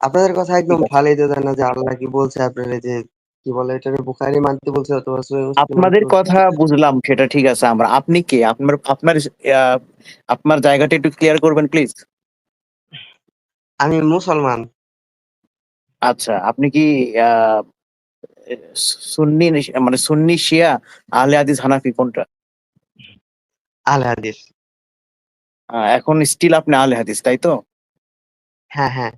আপনাদের কথা একদম ঠিক আছে। ফালাইতে দেয় না যে আল্লাহ কি বলছে আপনারে যে কি বলে এটারে বুখারী মানতে বলছে অথবা আপনাদের কথা বুঝলাম সেটা ঠিক আছে আমরা। আপনি কে? আপনার আপনার আপনার জায়গাটা একটু ক্লিয়ার করবেন প্লিজ? আমি মুসলমান। আচ্ছা, আপনি কি সুন্নি মানে সুন্নি, শিয়া, আহলে হাদিস, হানাফি কোনটা? আহলে হাদিস। এখন স্টিল আপনি আহলে হাদিস, তাই তো? হ্যাঁ, হ্যাঁ।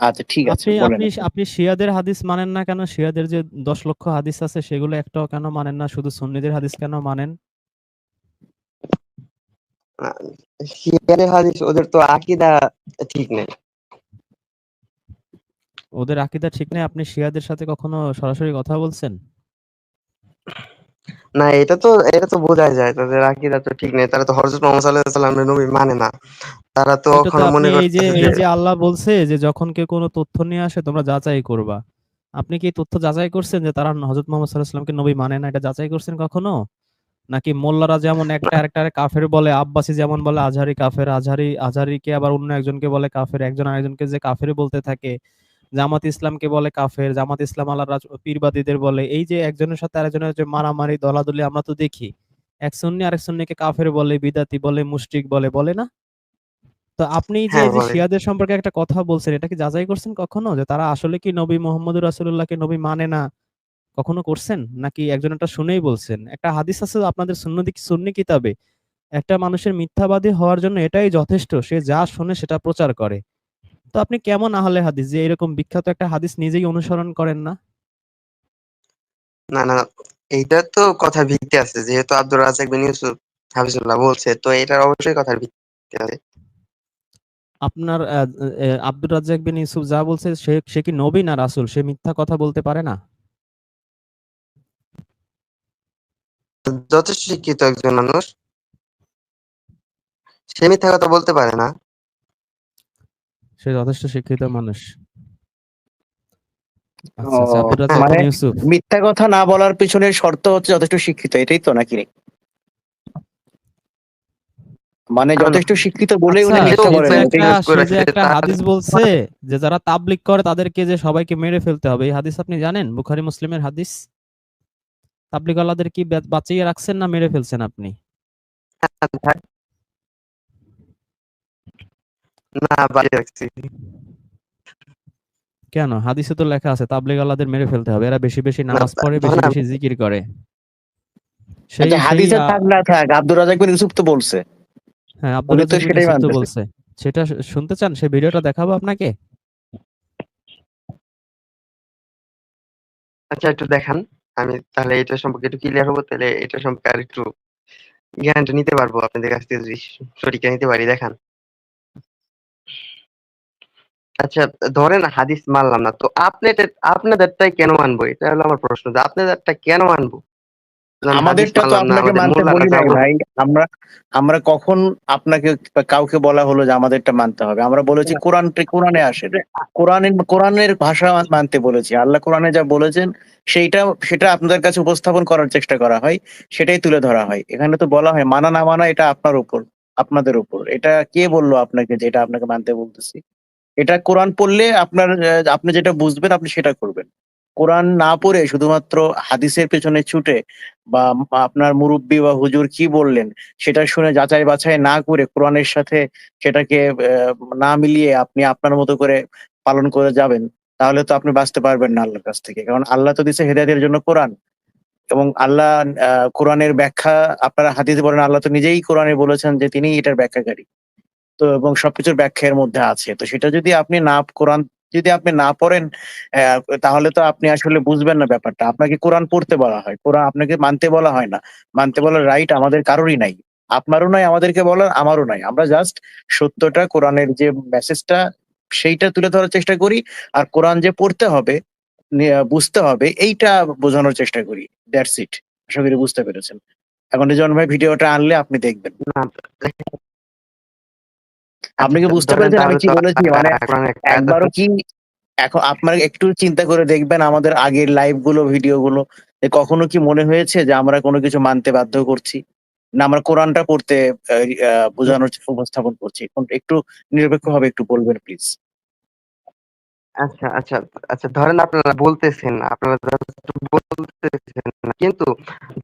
আচ্ছা ঠিক আছে আপনি আপনি শিয়াদের হাদিস মানেন না কেন? শিয়াদের যে ১০ লক্ষ হাদিস আছে সেগুলো একটাও কেন মানেন না? শুধু সুন্নিদের হাদিস কেন মানেন? শিয়াদের হাদিস ওদের তো আকীদা ঠিক নেই। ওদের আকীদা ঠিক নেই আপনি শিয়াদের সাথে কখনো সরাসরি কথা বলছেন? না এটা তো এটা তো বোঝাই যায়। তাদের আকিদা তো ঠিক নেই। তারা তো হযরত মুহাম্মদ সাল্লাল্লাহু আলাইহি ওয়াসাল্লামের নবী মানে না। তারা তো এখনও মনে করতেছে এই যে আল্লাহ বলছে যে যখন কেউ কোনো তথ্য নিয়ে আসে তোমরা যাচাই করবা। আপনি কি তথ্য যাচাই করছেন যে তারা হযরত মুহাম্মদ সাল্লাল্লাহু আলাইহি নবী মানে না এটা যাচাই করছেন কখনো? নাকি মোল্লারা যেমন একটা আরেকটারে কাফের বলে, আব্বাসী যেমন বলে আজহারি কাফের, আজহারি আজহারিকে আবার অন্য একজনকে বলে কাফের, একজন আরেকজনকে যে কাফের বলতে থাকে। জামাত ইসলামকে বলে কাফের, জামাত ইসলাম আল্লাহর রাজ পীরবাদীদের বলে। এই যে একজনের সাথে আরেকজনের যে মারামারি, দলাদলি আমরা তো দেখি। এক সুন্নি আরেক সুন্নিকে কাফের বলে, বিদাতি বলে, মুশরিক বলে, বলে না? তো আপনি যে হ্যাঁ, যে শিয়াদের সম্পর্কে একটা কথা বলছেন এটা কি যাচাই করছেন কখনো? যে তারা আসলে কি নবী মুহাম্মদুর রাসূলুল্লাহকে নবী মানে না? কখনো করছেন? নাকি একজনেরটা শুনেই বলছেন? একটা হাদিস আছে আপনাদের সুন্নতি সুন্নি কিতাবে। একটা মানুষের মিথ্যাবাদী হওয়ার জন্য এটাই যথেষ্ট। সে যা শুনে সেটা প্রচার করে। তো আপনি কেমন আহলে হাদিস যে এরকম বিখ্যাত একটা হাদিস নিজেই অনুসরণ করেন না? না, না এইটার তো কথার ভিত্তি আছে। যেহেতু আব্দুর রাজ্জাক বিন ইউসুফ হাফিজুল্লাহ বলছে তো এটার অবশ্যই কথার ভিত্তি আছে। আপনার আব্দুর রাজ্জাক বিন ইউসুফ যা বলছে সে সে কি নবী না রাসূল? সে মিথ্যা কথা বলতে পারে না? যথেষ্ট শিক্ষিত একজন মানুষ। সে মিথ্যা কথা বলতে পারে না। সে যথেষ্ট শিক্ষিত মানুষ। আচ্ছা, আচ্ছা আব্দুর রাজ্জাক মানে বিন ইউসুফ। মিথ্যা কথা না বলার পেছনে শর্ত হচ্ছে যথেষ্ট শিক্ষিত এটাই তো নাকি? মানে যথেষ্ট শিক্ষিত বলেই আচ্ছা উনি মিথ্যা বলেন একটা হাদিস বলছে যে যারা তাবলীগ করে তাদেরকে যে সবাইকে মেরে ফেলতে হবে। এই হাদিস আপনি জানেন? বুখারী মুসলিমের হাদিস? কি বাঁচিয়ে রাখছেন না মেরে ফেলছেন আপনি? না বাঁচিয়ে রাখছি। কেন? হাদিসে তো লেখা আছে তাবলীগওয়ালাদের মেরে ফেলতে হবে। এরা বেশি, বেশি নামাজ পড়ে, বেশি, বেশি জিকির করে। সেই আচ্ছা সেই হাদিসে থাক না থাক আব্দুর রাজ্জাক বিন ইউসুফ তো বলছে। হ্যাঁ, ইউসুফ বলছে। সেটা শুনতে চান? সেই ভিডিওটা দেখাবো আপনাকে? আচ্ছা একটু দেখান। আমি তাহলে এটা সম্পর্কে একটু ক্লিয়ার হব। তাহলে এটা সম্পর্কে আরেকটু জ্ঞানটা নিতে পারব আপনাদের কাছ থেকে যদি সঠিকটা নিতে পারি দেখান। আচ্ছা ধরেন হাদিস মানলাম না। তো আপনাদের আপনাদেরটাই কেন মানবো? এটা হলো আমার প্রশ্ন যে আপনাদেরটা কেন মানবো? আমাদেরটা তো আপনাকে মানতে বলি নাই ভাই। আমরা আমরা কখন আপনাকে কাউকে বলা হলো যে আমাদেরটা মানতে হবে। আমরা বলেছি কোরআন কোরআনে আসেন। কোরআনের কোরআনের ভাষা মানতে বলেছি। আল্লাহ কোরআনে যা বলেছেন সেইটা সেটা আপনাদের কাছে উপস্থাপন করার চেষ্টা করা হয়। সেটাই তুলে ধরা হয়। এখানে তো বলা হয় মানা না মানা এটা আপনার উপর, আপনাদের উপর। এটা কে বলল আপনাকে যে এটা আপনাকে মানতে বলতেছি? এটা কোরআন পড়লে আপনার আপনি যেটা বুঝবেন আপনি সেটা করবেন। কোরআন না পড়ে শুধুমাত্র হাদিসের পেছনে ছুটে বা আপনার মুরুব্বি বা হুজুর কি বললেন সেটা শুনে যাচাই বাছাই না করে কোরআনের সাথে সেটাকে না মিলিয়ে আপনি আপনার মতো করে পালন করে যাবেন, তাহলে তো আপনি বাঁচতে পারবেন না আল্লাহর কাছ থেকে। কারণ আল্লাহ তো দিছে হেদায়েতের জন্য কোরআন। এবং আল্লাহ কোরআনের ব্যাখ্যা আপনারা হাদিসে পড়েন আল্লাহ তো নিজেই কোরআনে বলেছেন যে তিনি এটার ব্যাখ্যাকারী। তো এবং সবকিছুর ব্যাখ্যা এর মধ্যে আছে। তো সেটা যদি আপনি না কোরআন যদি আপনি না পড়েন তাহলে তো আপনি আসলে বুঝবেন না ব্যাপারটা। আপনাকে কোরআন পড়তে বলা হয়। কোরআন আপনাকে মানতে বলা হয় না। মানতে বলার রাইট আমাদের কারোরই নাই। আপনারও নাই, আমাদেরকে বলার, আমারও নাই। আমরা জাস্ট সত্যটা কোরআনের যে মেসেজটা সেইটা তুলে ধরার চেষ্টা করি। আর কোরআন যে পড়তে হবে, বুঝতে হবে এইটা বোঝানোর চেষ্টা করি। That's it. আশা করি বুঝতে পেরেছেন। এখন রিজন ভাই ভিডিওটা আনলে আপনি দেখবেন। আপনি কি বুঝতে পারছেন আমি কি বলেছি? মানে একবারও কি এখন আপনারা একটু চিন্তা করে দেখবেন আমাদের আগের লাইভগুলো, ভিডিও গুলো কখনো কি মনে হয়েছে যে আমরা কোনো কিছু মানতে বাধ্য করছি? না আমরা কোরআনটা পড়তে বোঝানোর উপস্থাপন করছি? একটু নিরপেক্ষ ভাবে একটু বলবেন প্লিজ। আচ্ছা আচ্ছা আচ্ছা ধরেন আপনারা বলতেছেন আপনারা বলতেছেন কিন্তু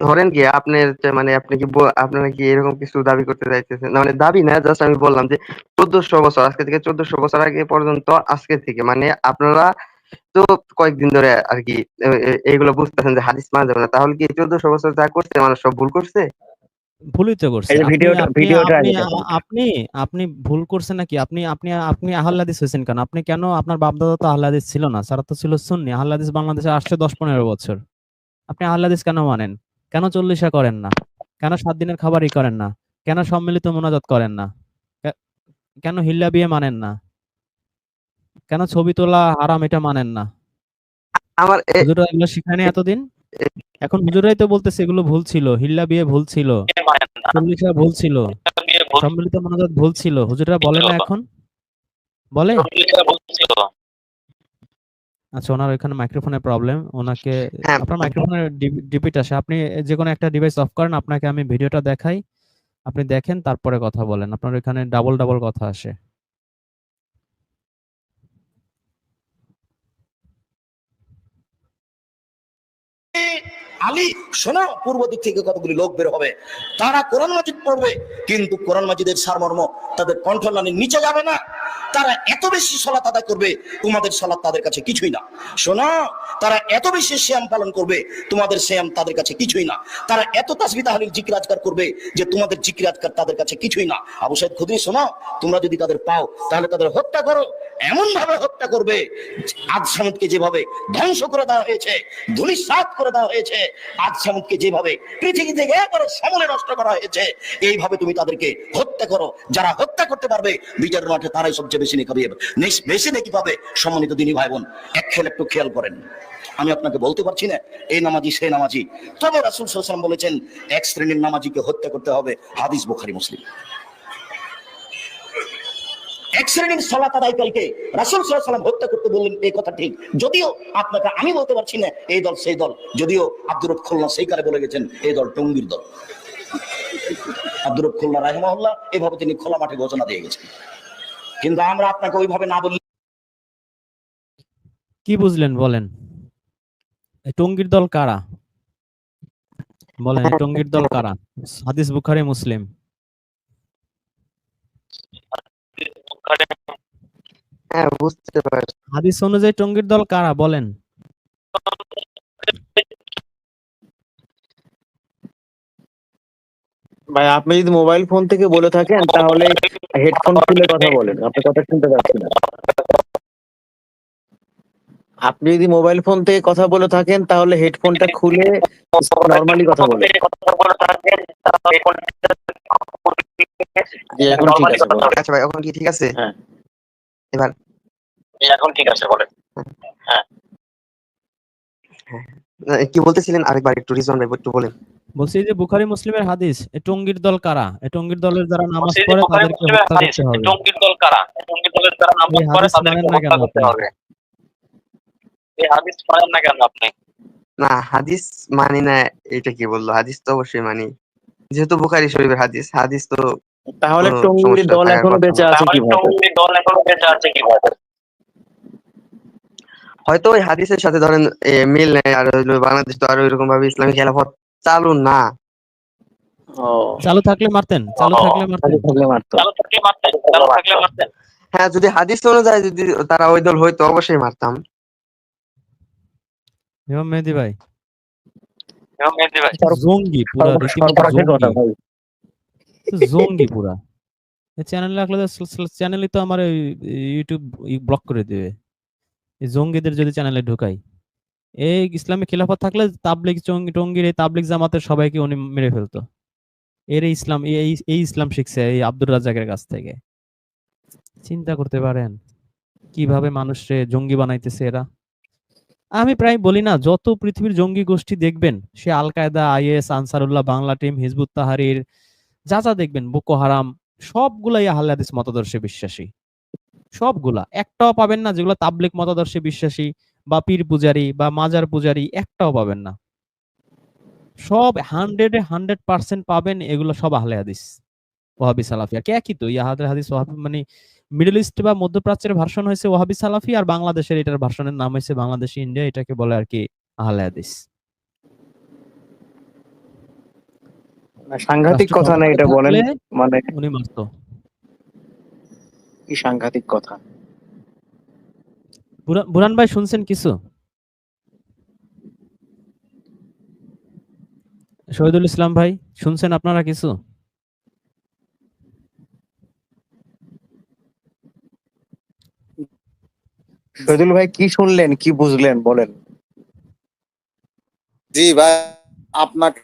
ধরেন কি আপনার মানে আপনি কি আপনারা কি এরকম কিছু দাবি করতে চাইতেছেন? মানে দাবি না জাস্ট আমি বললাম যে চোদ্দশো বছর, আজকে থেকে চোদ্দশো বছর আগে পর্যন্ত, আজকে থেকে মানে আপনারা তো কয়েকদিন ধরে আর কি এইগুলো বুঝতেছেন যে হাদিস মানা যাবে না, তাহলে কি চোদ্দশো বছর যা করছে, মানুষ সব ভুল করছে? ভুলই তো করছে। আপনি ভিডিওটা- আপনি ভুল করছেন নাকি? আপনি আপনি আপনি আহলাদিস হয়েছেন কেন? আপনি কেন আপনার বাপদাদা তো আহলাদিস ছিল না? সারা তো ছিল সুন্নি। আহলাদিস বাংলাদেশে আসছে দশ পনেরো বছর। আপনি আহলাদিস কেন মানেন? কেন চল্লিশা করেন না? কেন সাত দিনের খাবারই করেন না? কেন সম্মিলিত মোনাজাত করেন না? কেন হিল্লা বিয়ে মানেন না? কেন ছবি তোলা হারাম এটা মানেন না? আমার এগুলো শিখায়নি এতদিন? এখন হুজুরাই তো বলতেছে এগুলো ভুল ছিল হিল্লা বিয়ে ভুল ছিল চল্লিশা ভুল ছিল সম্মিলিত মোনাজাত ভুল ছিল হুজুরা বলে না এখন? বলে? আচ্ছা ওনার ওইখানে মাইক্রোফোনের প্রবলেম ওনাকে হ্যাঁ। আপনার মাইক্রোফোনের ডিপিট আসে। আপনি যে কোনো একটা ডিভাইস অফ করেন আপনাকে আমি ভিডিওটা দেখাই আপনি দেখেন তারপরে কথা বলেন। আপনার ওইখানে ডাবল ডাবল কথা আসে। আলী, শোনো, পূর্ব দিক থেকে কতগুলি লোক বের হবে। তারা কোরআন মাজিদ পড়বে, কিন্তু কোরআন মাজিদের সারমর্ম তাদের কণ্ঠলানির নিচে যাবে না। তারা এত বেশি সলাত আদায় করবে, তোমাদের সলাত তাদের কাছে কিছুই না। শোনো, তারা এত বেশি শ্যাম পালন করবে, তোমাদের শ্যাম তাদের কাছে কিছুই না। তারা এত তাসবি তাহলিল জিকির আজকার করবে, যে তোমাদের জিকির আজকার তাদের কাছে কিছুই না। আবু সাইদ খুদরি, শোনো, তোমরা যদি তাদের পাও, তাহলে তাদের হত্যা করো। এমন ভাবে হত্যা করবে আজ সামুদকে যেভাবে ধ্বংস করে দেওয়া হয়েছে, ধুলিসাৎ করে দেওয়া হয়েছে, আজ সামুদকে যেভাবে পৃথিবী থেকে একবারে সমলে নষ্ট করা হয়েছে, এইভাবে তুমি তাদেরকে হত্যা করো। যারা হত্যা করতে পারবে বিচারের মাঠে তারাই সবচেয়ে বেশি নেকি পাবে নেক্সট বেশি নেকি পাবে সম্মানিত দিনী ভাই বোন এক খেল একটু খেয়াল করেন। আমি আপনাকে বলতে পারছি না এই নামাজি সেই নামাজি। তবে রাসুল সাল্লাম বলেছেন, এক শ্রেণির নামাজিকে হত্যা করতে হবে হাদিস বুখারি, মুসলিম। এক শ্রেণির সলাত আদায়কারীকে রাসুল সাল্লাম হত্যা করতে বললেন এই কথা ঠিক। যদিও আপনাকে আমি বলতে পারছি না, এই দল সেই দল। যদিও আব্দুর খুলনা সেই কারে বলে গেছেন, এই দল টঙ্গির দল। এভাবে তিনি খোলা মাঠে ঘোষণা দিয়ে গেছেন। কিন্তু আমরা আপনাকে ওইভাবে না বলি কি বুঝলেন, বলেন। টঙ্গীর দল কারা? বলেন টঙ্গীর দল কারা? হাদিস বুখারী, মুসলিম। হ্যাঁ বুঝতে পারছি। হাদিস অনুযায়ী টঙ্গীর দল কারা? বলেন। ভাই আপনি যদি মোবাইল ফোন থেকে বলে থাকেন তাহলে হেডফোন খুলে কথা বলেন। আপনি কথা শুনতে পাচ্ছেন না। আপনি যদি মোবাইল ফোন থেকে কথা বলে থাকেন তাহলে হেডফোনটা খুলে নরমালি কথা বলেন। এখন ঠিক আছে আচ্ছা ভাই এখন কি ঠিক আছে? হ্যাঁ। এবার? এখন ঠিক আছে বলেন। আহ, কি বলতেছিলেন? আরেকবার একটু রিজন ভাই একটু বলেন। বলছি যে বুখারী মুসলিমের হাদিস টঙ্গীর দল কারা? টঙ্গীর দলের যারা নামাজ পড়ে তাদেরকে হত্যা করতে হবে। টঙ্গীর দল কারা? টঙ্গীর দলের যারা নামাজ পড়ে তাদেরকে হত্যা করতে হবে। এই হাদিস মানেন না কেন আপনি? না হাদিস মানি না এটা কি বলল? হাদিস তো অবশ্যই মানি। যেহেতু বুখারী শরীফের হাদিস হাদিস তো তাহলে কোনো দল এখনও বেঁচে আছে কীভাবে? টঙ্গীর দল এখনও বেঁচে আছে কীভাবে? হয়তো ওই হাদিসের সাথে ধরেন মিল নেই আর হইল বাংলাদেশ তো আর ওইরকম ভাবে ইসলামী খেলাফত চালু না। ও। চালু থাকলে মারতেন চালু থাকলে মারতেন। চালু থাকলে মারতেন চালু থাকলে মারতেন। হ্যাঁ যদি হাদিস অনুযায়ী যদি তারা ওই দল হইতো অবশ্যই মারতাম। ইমাম মেহেদি ভাই। এবং মেহেদী ভাই। জঙ্গি পুরা রীতিমতো কথা জঙ্গি। ভাই। জঙ্গি পুরা। চ্যানেল রাখলে চ্যানেলই তো আমার ইউটিউব ব্লক করে দিবে। জঙ্গিদের যদি চ্যানেলে ঢুকাই। এই ইসলামী খিলাফত থাকলে জঙ্গি, টঙ্গির এই জামাতের সবাইকে উনি মেরে ফেলতো। এর ইসলাম, এই ইসলাম শিখছে এই আব্দুর রাজ্জাকের কাছ থেকে। চিন্তা করতে পারেন, কীভাবে মানুষরে জঙ্গি বানাইতেছে এরা। আমি প্রায় বলি না, যত পৃথিবীর জঙ্গি গোষ্ঠী দেখবেন, সে Al Qaeda IS, Ansarullah, Bangla team, Hizbut Tahrir যা যা দেখবেন বুকো হারাম সবগুলাই আহলে হাদিস মতাদর্শে বিশ্বাসী। সবগুলা। একটাও পাবেন না যেগুলো তাবলিক মতাদর্শে বিশ্বাসী বা পীর পূজারি বা মাজার পূজারি, একটাও পাবেন না। সব হান্ড্রেডে হান্ড্রেড পার্সেন্ট পাবেন এগুলো সব আহলে হাদিস। ওহাবি সালাফিয়া। কে কি তো? ইয়াহাদের হাদিস ওহাবি মানে মিডল ইস্ট বা মধ্যপ্রাচ্যের ভার্সন হয়েছে ওয়াহাবি সালাফি আর বাংলাদেশের এটার ভার্সনের নাম হয়েছে বাংলাদেশি ইন্ডিয়া এটাকে বলে আর কি আহলে হাদিস। সাংঘাতিক কথা না এটা বলেন মানে উনি মারতো। কি সাংঘাতিক কথা? বুরান ভাই শুনছেন কিছু? শহীদুল ইসলাম ভাই শুনছেন আপনারা কিছু? শহীদুল ভাই কি শুনলেন কি বুঝলেন বলেন। জি ভাই আপনাকে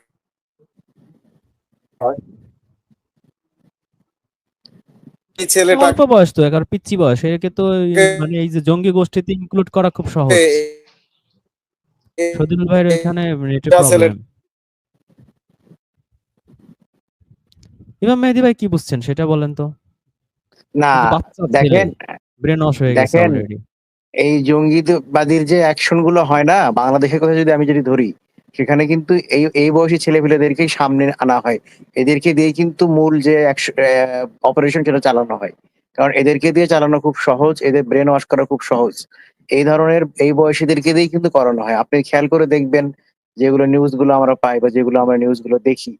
এই ছেলেটা অল্প বয়স তো এগারো পিচ্ছি বয়স একে তো মানে এই যে জঙ্গি গোষ্ঠীতে ইনক্লুড করা খুব সহজ। শহীদুল ভাইয়ের এখানে নেটের প্রবলেম ইমাম মেহেদি ভাই কি বুঝছেন সেটা বলেন তো। না দেখেন ব্রেন ওয়াশ হয়ে গেছে অলরেডি এই জঙ্গিবাদীর যে অ্যাকশনগুলো হয় না বাংলাদেশের কথা যদি আমি যদি ধরি সেখানে কিন্তু এই এই বয়সী ছেলেপেলেদেরকেই সামনে আনা হয়। এদেরকে দিয়ে কিন্তু মূল যে অপারেশন সেটা চালানো হয়। কারণ এদেরকে দিয়ে চালানো খুব সহজ, এদের ব্রেন ওয়াশ করা খুব সহজ। এই ধরনের এই বয়সীদেরকে দিয়েই কিন্তু করানো হয়। আপনি খেয়াল করে দেখবেন যেগুলো নিউজগুলো আমরা পাই বা যেগুলো আমরা নিউজগুলো দেখি,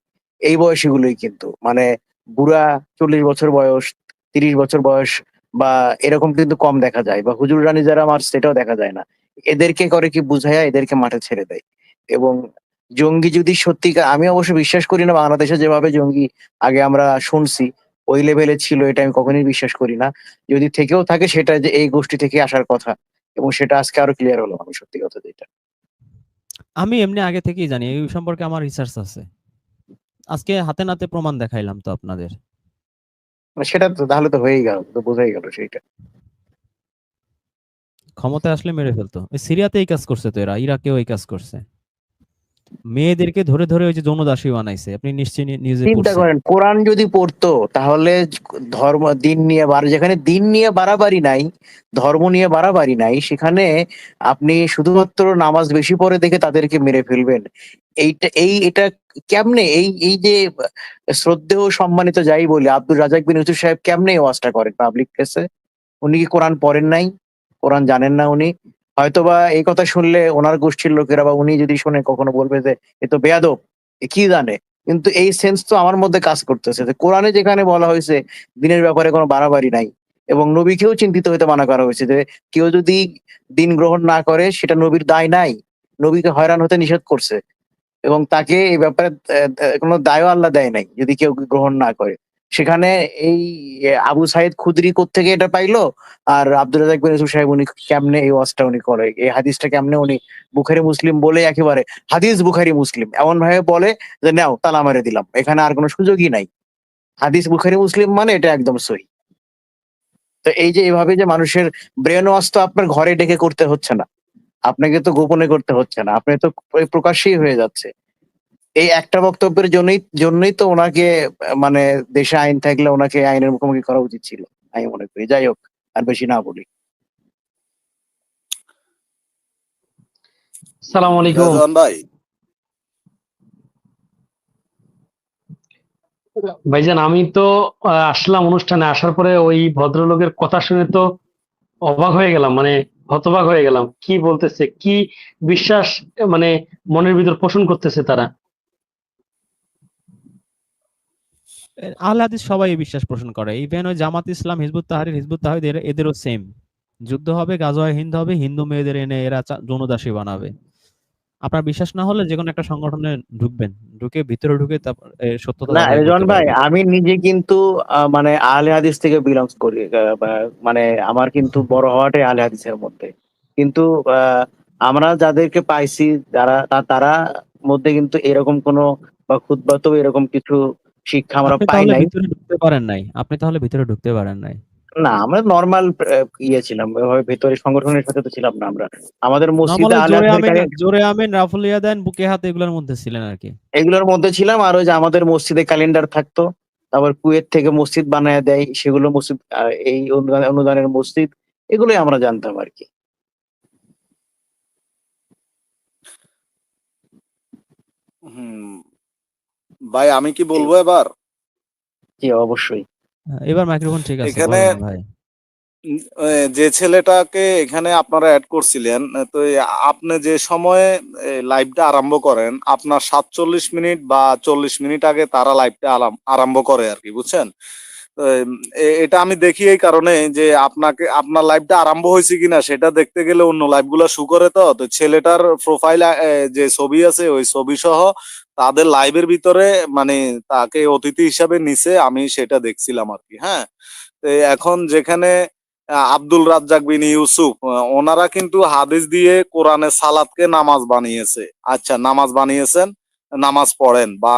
এই বয়সীগুলোই কিন্তু। মানে বুড়া চল্লিশ বছর বয়স, তিরিশ বছর বয়স বা এরকম কিন্তু কম দেখা যায় বা হুজুর রানী যারা আমার সেটাও দেখা যায় না। এদেরকে করে কি বুঝাইয়া এদেরকে মাঠে ছেড়ে দেয়। এবং জঙ্গি যদি সত্যিকার আমি অবশ্য বিশ্বাস করি না বাংলাদেশে যেভাবে জঙ্গি আগে আমরা শুনছি ওই লেভেলে ছিল এটা আমি কখনোই বিশ্বাস করি না। যদি থেকেও থাকে সেটা যে এই গোষ্ঠী থেকে আসার কথা এবং সেটা আজকে আরও ক্লিয়ার হলো আমি সত্যি কথা যেটা। আমি এমনি আগে থেকেই জানি এই সম্পর্কে আমার রিসার্চ আছে। আজকে হাতে নাতে প্রমাণ দেখাইলাম তো আপনাদের। মানে সেটা তো তাহলে তো হয়েই গেল তো বোঝাই গেল সেইটা। ক্ষমতায় আসলে মেরে ফেলতো। সিরিয়াতে এই কাজ করছে তো এরা ইরাকেও এই কাজ করছে। মেয়েদেরকে ধরে ধরে ওই যে যৌনদাসী বানাইছে। আপনি নিশ্চয়ই নিউজে চিন্তা করেন কোরআন যদি পড়তো তাহলে ধর্ম দিন নিয়ে বার যেখানে দিন নিয়ে বাড়াবাড়ি নাই ধর্ম নিয়ে বাড়াবাড়ি নাই সেখানে আপনি শুধুমাত্র নামাজ বেশি পড়ে দেখে তাদেরকে মেরে ফেলবেন। এইটা এই এটা কেমনে? এই এই যে শ্রদ্ধেয় সম্মানিত যাই বলি আব্দুল রাজাক বিন ইউসুফ সাহেব কেমনে ওয়াজটা করেন পাবলিক প্লেসে উনি কি কোরআন পড়েন নাই? কোরআন জানেন না উনি? হয়তোবা এই কথা শুনলে ওনার গোষ্ঠীর লোকেরা বা উনি যদি শুনে কখনো বলবে যে, এ তো বেয়াদব কি জানে? কিন্তু এই সেন্স তো আমার মধ্যে কাজ করতেছে। যে কোরআনে যেখানে বলা হয়েছে, দিনের ব্যাপারে কোনো বাড়াবাড়ি নাই। এবং নবীকেও চিন্তিত হইতে মানা করা হয়েছে যে, কেউ যদি দিন গ্রহণ না করে, সেটা নবীর দায় নাই। নবীকে হয়রান হতে নিষেধ করছে। এবং তাকে এই ব্যাপারে কোনো দায়ও আল্লাহ দেয় নাই, যদি কেউ গ্রহণ না করে। সেখানে এই আবু সাইদ খুদরি থেকে এটা পাইলো? আর আব্দুল রাজাক বিন সাহেব উনি কেমনে এই ওয়াজটা উনি করে? এই হাদিসটা কেমনে উনি বুখারি, মুসলিম বলে একেবারে হাদিস বুখারি, মুসলিম। এমন ভাবে বলে যে, নাও, তালা মেরে দিলাম। এখানে আর কোনো সুযোগই নাই। হাদিস বুখারি, মুসলিম মানে এটা একদম সই তো এই যে এইভাবে যে মানুষের ব্রেন ওয়াশ তো আপনার ঘরে ডেকে করতে হচ্ছে না। আপনাকে তো গোপনে করতে হচ্ছে না। আপনি তো প্র- প্রকাশ্যেই হয়ে যাচ্ছে। এই একটা বক্তব্যের জন্যই জন্যই তো ওনাকে মানে দেশে আইন থাকলে ওনাকে আইনের মুখোমুখি করা উচিত ছিল আমি মনে করি। যাই হোক আর বেশি না বলি। সালাম আলাইকুম। ভাই। ভাইজান আমি তো আসলাম অনুষ্ঠানে আসার পরে ওই ভদ্রলোকের কথা শুনে তো অবাক হয়ে গেলাম মানে হতবাক হয়ে গেলাম। কি বলতেছে কি বিশ্বাস মানে মনের ভিতর পোষণ করতেছে তারা? আহলে হাদিস সবাই এই বিশ্বাস পোষণ করে। ইভেন ওই জামাত ইসলাম হিজবুত তাহারির হিজবুত তাহিদ এদেরও সেম যুদ্ধ হবে গাজওয়ায় হিন্দ হবে হিন্দু মেয়েদের এনে এরা যৌনদাসী বানাবে। আপনার বিশ্বাস না হলে যে কোনো একটা সংগঠনে ঢুকবেন। ঢুকে ভিতরে ঢুকে তারপর সত্যতা না রেজন ভাই আমি নিজে কিন্তু মানে আহলে হাদিস থেকে বিলংস করি মানে আমার কিন্তু বড় হওয়াটাই আহলে হাদিসের মধ্যে। কিন্তু আমরা যাদেরকে পাইছি যারা তারা মধ্যে কিন্তু এরকম কোনো বা খুদ্বাত এরকম কিছু শিক্ষা আমরা পাই নাই। ভিতরে ঢুকতে পারেন নাই। আপনি তাহলে ভিতরে ঢুকতে পারেন নাই। না আমরা নর্মাল ইয়ে ছিলাম। ওইভাবে ভেতরে সংগঠনের সাথে তো ছিলাম না আমরা। আমাদের মসজিদে জোরে আমিন রাফুলিয়া দেন বুকে হাতে এগুলোর মধ্যে ছিলেন আর কি। এগুলোর মধ্যে ছিলাম। আর ওই যে আমাদের মসজিদে ক্যালেন্ডার থাকতো। তারপর কুয়েত থেকে মসজিদ বানায় দেয়। সেগুলো মসজিদ এই অনুদান- অনুদানের মসজিদ। এগুলোই আমরা জানতাম আর কি। হুম। ভাই আমি কি বলব এবার? জি অবশ্যই। হ্যাঁ, এবার মাইক্রোফোন ঠিক আছে এখানে- ভাই। যে ছেলেটাকে এখানে আপনারা অ্যাড করছিলেন তো আপনি যে সময়ে লাইভটা আরম্ভ করেন আপনার সাতচল্লিশ মিনিট বা চল্লিশ মিনিট আগে তারা লাইভটা আরম্ভ করে আর কি বুঝছেন? এটা আমি দেখি এই কারণে যে আপনাকে, আপনার লাইভটা আরম্ভ হয়েছে কিনা সেটা দেখতে গেলে অন্য লাইভগুলো শু করে তো। তো ছেলেটার প্রোফাইল যে ছবি আছে, ওই ছবি সহ তাদের লাইভের ভিতরে মানে তাকে অতিথি হিসাবে নিছে, আমি সেটা দেখছিলাম আর কি হ্যাঁ। এখন যেখানে আব্দুল রাজ্জাক বিন ইউসুফ ওনারা কিন্তু হাদিস দিয়ে কোরআনে সালাদকে নামাজ বানিয়েছে। আচ্ছা নামাজ বানিয়েছেন, নামাজ পড়েন, বা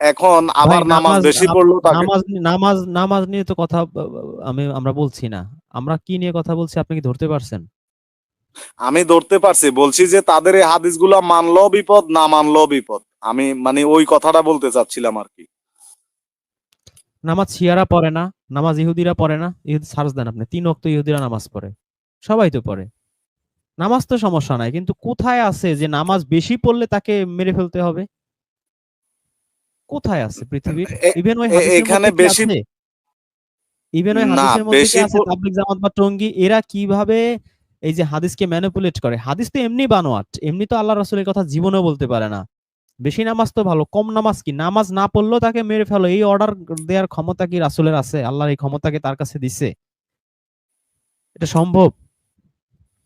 এখন আবার নামাজ বেশি পড়ল নামাজ নামাজ নামাজ নিয়ে তো কথা আমি আমরা বলছি না। আমরা কি নিয়ে কথা বলছি আপনি কি ধরতে পারছেন? আমি ধরতে পারছি বলছি যে তাদের এই হাদিসগুলা মানলেও বিপদ না মানলেও বিপদ। আমি মানে ওই কথাটা বলতে চাচ্ছিলাম আর কি। নামাজ শিয়ারা পড়ে না নামাজ ইহুদিরা পড়ে না ইহুদি সার্চ দেন আপনি। তিন অক্ত ইহুদিরা নামাজ পড়ে সবাই তো পড়ে। নামাজ তো সমস্যা নাই কিন্তু কোথায় আছে যে নামাজ বেশি পড়লে তাকে মেরে ফেলতে হবে? কোথায় আছে পৃথিবীর ইভেন ওই হাদিসের এখানে বেশি- ইভেন ওই হাদিসের মধ্যে কি আছে? তাবলিগ জামাত বা টঙ্গী এরা কীভাবে এই যে হাদিসকে ম্যানিপুলেট করে? হাদিস তো এমনি বানোয়াট এমনি তো আল্লাহ রাসূলের কথা জীবনেও বলতে পারে না। বেশি নামাজ তো ভালো কম নামাজ কি? নামাজ না পড়লেও তাকে মেরে ফেলো। এই অর্ডার দেওয়ার ক্ষমতা কি রাসূলের আছে? আল্লাহর এই ক্ষমতাকে তার কাছে দিছে? এটা সম্ভব?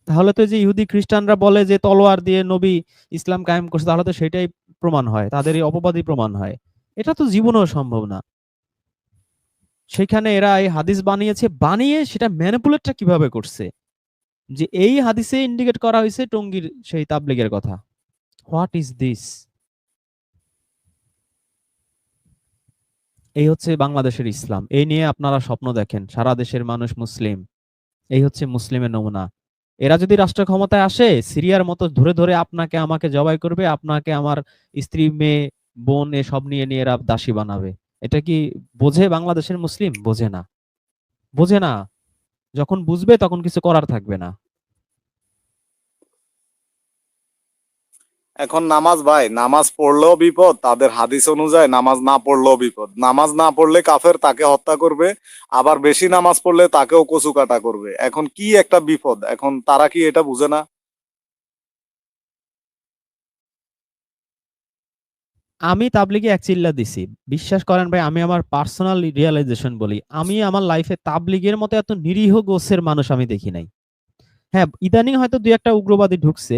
তাহলে তো যে ইহুদি খ্রিস্টানরা বলে যে তলোয়ার দিয়ে নবী ইসলাম কায়েম করছে তাহলে তো সেটাই প্রমাণ হয়। তাদের এই অপবাদই প্রমাণ হয়। এটা তো জীবনেও সম্ভব না। সেখানে এরা এই হাদিস বানিয়েছে, বানিয়ে সেটা ম্যানিপুলেটটা কীভাবে করছে? যে এই হাদিসে ইন্ডিকেট করা হয়েছে টঙ্গীর সেই তাবলিগের কথা। হোয়াট ইজ দিস এই হচ্ছে বাংলাদেশের ইসলাম। এই নিয়ে আপনারা স্বপ্ন দেখেন, সারা দেশের মানুষ মুসলিম। এই হচ্ছে মুসলিমের নমুনা। এরা যদি রাষ্ট্র ক্ষমতায় আসে, সিরিয়ার মতো ধরে ধরে আপনাকে আমাকে জবাই করবে, আপনাকে আমার স্ত্রী, মেয়ে বোন এসব নিয়ে নিয়ে এরা দাসী বানাবে। এটা কি বোঝে বাংলাদেশের মুসলিম? বোঝে না। বোঝে না। যখন বুঝবে তখন কিছু করার থাকবে না। এখন নামাজ ভাই, নামাজ পড়লেও বিপদ, তাদের হাদিস অনুযায়ী নামাজ না পড়লেও বিপদ। নামাজ না পড়লে কাফের তাকে হত্যা করবে, আবার বেশি নামাজ পড়লে তাকেও কচু কাটা করবে। এখন কি একটা বিপদ? এখন তারা কি এটা বুঝে না? আমি তাবলিগে এক চিল্লা দিছি। বিশ্বাস করেন ভাই, আমি আমার পার্সোনাল রিয়েলাইজেশন বলি। আমি আমার লাইফে তাবলিগের মতো এত নিরীহ গোছের মানুষ আমি দেখি নাই। হ্যাঁ ইদানিং হয়তো দুই একটা উগ্রবাদী ঢুকছে,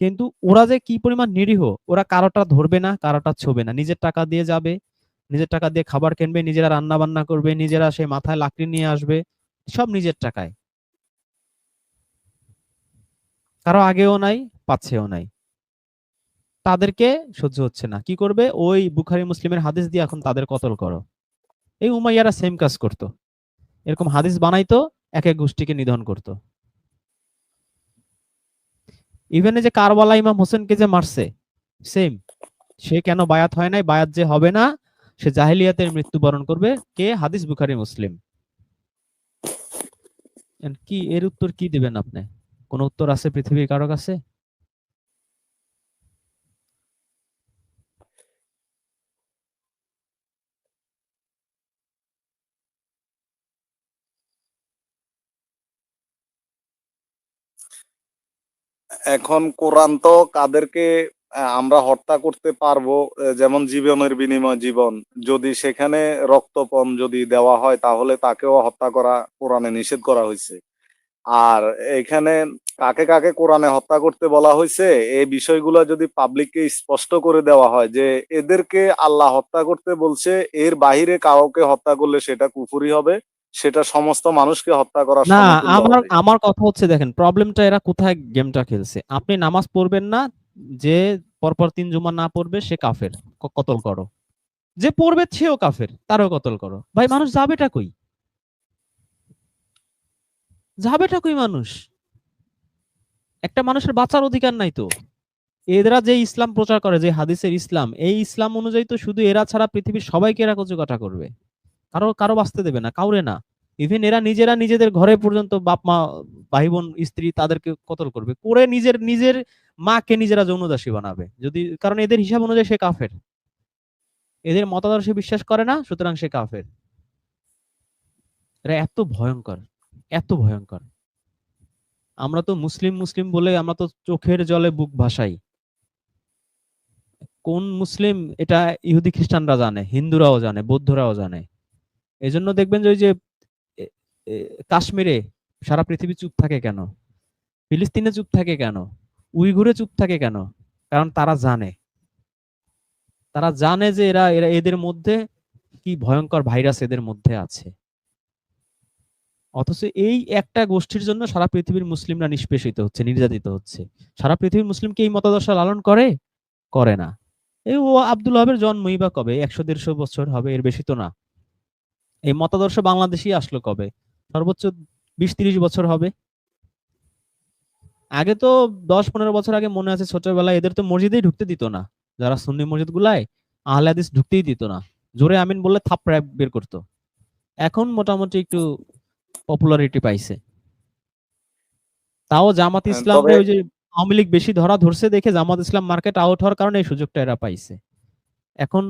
কিন্তু ওরা যে কি পরিমাণ নিরীহ, ওরা কারোটা ধরবে না, কারোটা ছোবে না। নিজের টাকা দিয়ে যাবে, নিজের টাকা দিয়ে খাবার কিনবে, নিজেরা রান্না বান্না করবে, নিজেরা সেই মাথায় লাকড়ি নিয়ে আসবে, সব নিজের টাকায়। কারও আগেও নাই, পাচ্ছেও নাই। তাদেরকে সহ্য হচ্ছে না। কি করবে? ওই বুখারি মুসলিমের হাদিস দিয়ে এখন তাদের কতল করো। এই উমাইয়ারা সেম কাজ করতো। এরকম হাদিস বানাইতো, এক এক গোষ্ঠীকে নিধন করতো। ইভেন যে কারবালা ইমাম হোসেনকে যে মারছে সেম সে কেন বায়াত হয় নাই? বায়াত যে হবে না, সে জাহিলিয়াতের মৃত্যুবরণ করবে। কে? হাদিস বুখারি মুসলিম। কি? এর উত্তর কি দিবেন আপনি? কোন উত্তর আছে পৃথিবীর কারও কাছে? এখন কোরআন তো কাদেরকে আমরা হত্যা করতে পারব যেমন জীবনের বিনিময় জীবন। যদি সেখানে রক্তপণ যদি দেওয়া হয়, তাহলে তাকেও হত্যা করা, কোরআনে নিষেধ করা হয়েছে। আর এখানে কাকে কাকে কোরআনে হত্যা করতে বলা হয়েছে, এই বিষয়গুলো যদি পাবলিককে স্পষ্ট করে দেওয়া হয় যে এদেরকে আল্লাহ হত্যা করতে বলছে, এর বাহিরে কাউকে হত্যা করলে সেটা কুফুরি হবে। সেটা সমস্ত মানুষকে হত্যা করার না আমার আমার কথা হচ্ছে দেখেন প্রবলেমটা এরা কোথায় গেমটা খেলছে? আপনি নামাজ পড়বেন না যে পরপর তিন জুমা না পড়বে সে কাফের কতল করো। যে পড়বে সেও কাফের তারও কতল করো। ভাই মানুষ যাবেটা কই? যাবেটা কই মানুষ? একটা মানুষের বাঁচার অধিকার নাই তো। এরা যে ইসলাম প্রচার করে যে হাদিসের ইসলাম এই ইসলাম অনুযায়ী তো শুধু এরা ছাড়া পৃথিবীর সবাইকে এরা কচুকাটা করবে। কারও কারও বাঁচতে দেবে না, কাউরে না। ইভেন এরা নিজেরা নিজেদের ঘরে পর্যন্ত বাপ মা ভাই বোন স্ত্রী তাদেরকে কতল করবে? করে নিজের নিজের মাকে নিজেরা যৌনদাসী বানাবে। যদি, কারণ এদের হিসাব অনুযায়ী সে কাফের। এদের মতাদর্শে বিশ্বাস করে না, সুতরাং সে কাফের। এরা এত ভয়ঙ্কর এত ভয়ঙ্কর। আমরা তো মুসলিম মুসলিম বলে আমরা তো চোখের জলে বুক ভাসাই। কোন মুসলিম এটা ইহুদি খ্রিস্টানরা জানে, হিন্দুরাও জানে, বৌদ্ধরাও জানে। এজন্য দেখবেন যে ওই যে কাশ্মীরে সারা পৃথিবী চুপ থাকে কেন? ফিলিস্তিনে চুপ থাকে কেন? উইঘুরে চুপ থাকে কেন? কারণ তারা জানে। তারা জানে যে এরা এরা এদের মধ্যে কি ভয়ঙ্কর ভাইরাস এদের মধ্যে আছে। অথচ এই একটা গোষ্ঠীর জন্য সারা পৃথিবীর মুসলিমরা নিষ্পেষিত হচ্ছে, নির্যাতিত হচ্ছে। সারা পৃথিবীর মুসলিম কি এই মতাদর্শ লালন করে? করে না। এই ও আব্দুল হাবের জন্মই বা কবে? একশো দেড়শো বছর হবে, এর বেশি তো না। এই মতাদর্শ বাংলাদেশেই আসলো কবে? সর্বোচ্চ বিশ তিরিশ বছর হবে। আগে তো দশ পনেরো বছর আগে মনে আছে ছোটবেলায় এদের তো মসজিদেই ঢুকতে দিত না। যারা সুন্নি মসজিদ গুলায় আহলে হাদিস ঢুকতেই দিত না। জোরে আমিন বললে থাপ্পড় বের করতো। এখন মোটামুটি একটু পপুলারিটি পাইছে। তাও জামাত হ্যাঁ, ইসলাম ওই যে আওয়ামী লীগ বেশি ধরা ধরছে দেখে জামাত ইসলাম মার্কেট আউট হওয়ার কারণে এই সুযোগটা এরা পাইছে। এখন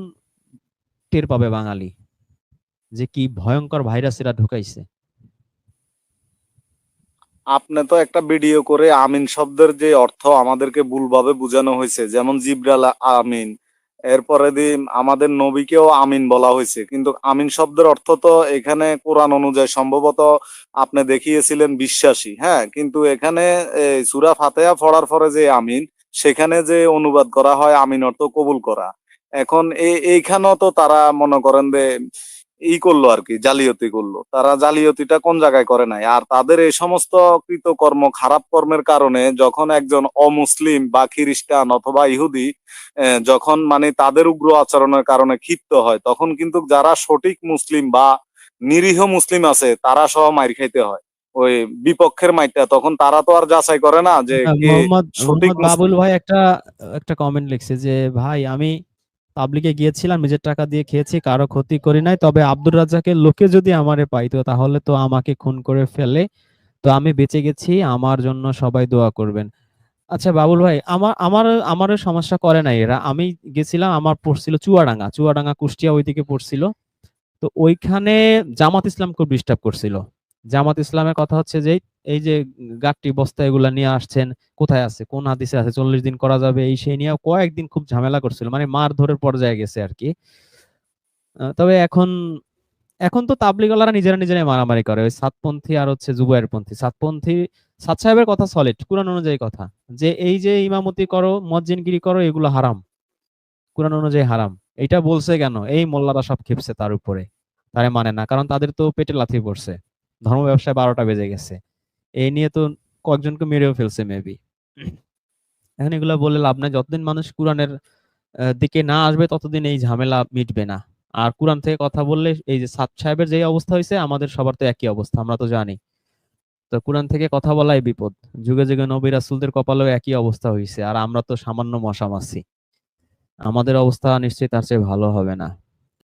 টের পাবে বাঙালি। যে কি ভয়ঙ্কর ভাইরাস এরা ঢুকাইছে। আপনি তো একটা ভিডিও করে আমিন শব্দের যে অর্থ আমাদেরকে ভুলভাবে বোঝানো হয়েছে, যেমন জিব্রাল আমিন, এরপরে আমাদের নবীকেও আমিন বলা হয়েছে, কিন্তু আমিন শব্দের অর্থ তো এখানে কোরআন অনুযায়ী সম্ভবত আপনি দেখিয়েছিলেন বিশ্বাসী হ্যাঁ কিন্তু এখানে সুরা ফাতেহা পড়ার পরে যে আমিন, সেখানে যে অনুবাদ করা হয় আমিন অর্থ কবুল করা। এখন এই- এইখানেও তো তারা মনে করেন যে ই করল আর কি জালিয়াতি করল। তারা জালিয়াতিটা কোন জায়গায় করে নাই? আর তাদের এই সমস্ত কৃতকর্ম খারাপ কর্মের কারণে যখন একজন অমুসলিম বা খ্রিস্টান অথবা ইহুদি যখন মানে তাদের উগ্র আচরণের কারণে ক্ষিপ্ত হয় তখন কিন্তু যারা সঠিক মুসলিম বা নিরীহ মুসলিম আছে তারা সহ মাইর খাইতে হয়। ওই বিপক্ষের মাইরটা তখন তারা তো আর যাচাই করে না যে বাবুল ভাই একটা একটা কমেন্ট লিখছে যে ভাই আমি পাবলিকে গিয়েছিলাম, নিজের টাকা দিয়ে খেয়েছি, কারও ক্ষতি করি নাই। তবে আব্দুর রাজ্জাকের লোকে যদি আমারে পাইতো, তাহলে তো আমাকে খুন করে ফেলে। তো আমি বেঁচে গেছি, আমার জন্য সবাই দোয়া করবেন। আচ্ছা বাবুল ভাই, আমার আমার, আমারও সমস্যা করে নাই এরা। আমি গেছিলাম, আমার পড়ছিল চুয়াডাঙ্গা। চুয়াডাঙ্গা, কুষ্টিয়া ওইদিকে পড়ছিল। তো ওইখানে জামাত ইসলাম খুব ডিস্টার্ব করছিল। জামাত ইসলামের কথা হচ্ছে যে এই যে গাট্টি বস্তা এগুলা নিয়ে আসছেন, কোথায় আছে, কোন হাদিসে আছে, চল্লিশ দিন করা যাবে, এই সেই নিয়ে কয়েকদিন খুব ঝামেলা করছিল মানে মার ধরের পর্যায়ে গেছে আর কি তবে এখন এখন তো তাবলিগলারা নিজেরা নিজেরাই মারামারি করে, ওই সাতপন্থী আর হচ্ছে জুবাইর পন্থী সাতপন্থী, সাত সাহেবের কথা সলিড কোরআন অনুযায়ী কথা, যে এই যে ইমামতি করো মজ্জিনগিরি করো, এগুলো হারাম। কোরআন অনুযায়ী হারাম। এটা বলছে কেন? এই মোল্লারা সব খেপছে তার উপরে, তারা মানে না, কারণ তাদের তো পেটে লাথি পড়ছে। ধর্ম ব্যবসায় বারোটা বেজে গেছে। এই নিয়ে তো কয়েকজনকে মেরেও ফেলছে মেবি এখন এগুলা বলে লাভ নাই। যতদিন মানুষ কোরআনের দিকে না আসবে, ততদিন এই ঝামেলা মিটবে না। আর কোরআন থেকে কথা বললে এই যে সাত সাহেবের যে অবস্থা হয়েছে, আমাদের সবার তো একই অবস্থা, আমরা তো জানি। তো কোরআন থেকে কথা বলাই বিপদ। যুগে যুগে নবী রাসূলদের কপালেও একই অবস্থা হয়েছে, আর আমরা তো সামান্য মশা মাছি আমাদের অবস্থা নিশ্চয়ই তার চেয়ে ভালো হবে না।